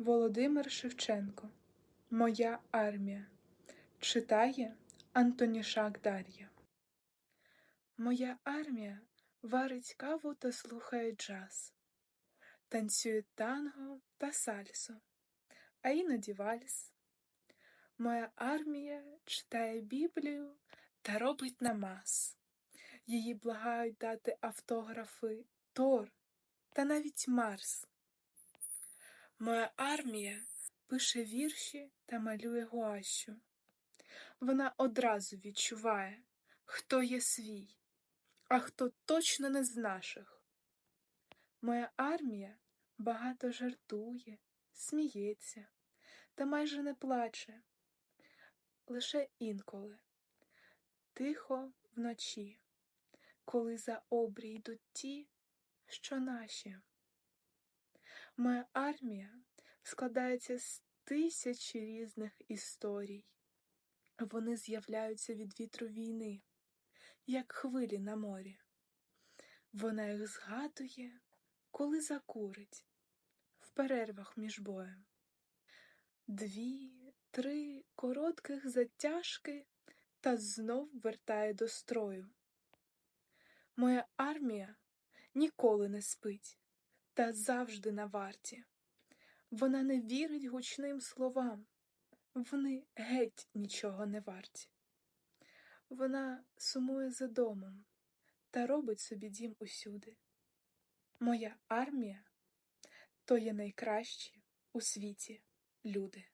Володимир Шевченко Моя армія читає Антонішак Дар'я. Моя армія варить каву та слухає джаз, танцює танго та сальсо, а іноді вальс. Моя армія читає Біблію та робить намаз. Її благають дати автографи Тор та навіть Марс. Моя армія пише вірші та малює гуащу. Вона одразу відчуває, хто є свій, а хто точно не з наших. Моя армія багато жартує, сміється та майже не плаче, лише інколи, тихо вночі, коли за обрій йдуть ті, що наші. Моя армія складається з тисячі різних історій. Вони з'являються від вітру війни, як хвилі на морі. Вона їх згадує, коли закурить, в перервах між боєм. Дві, три коротких затяжки та знов вертає до строю. Моя армія ніколи не спить та завжди на варті. Вона не вірить гучним словам, вони геть нічого не варті. Вона сумує за домом та робить собі дім усюди. Моя армія то є найкращі у світі люди.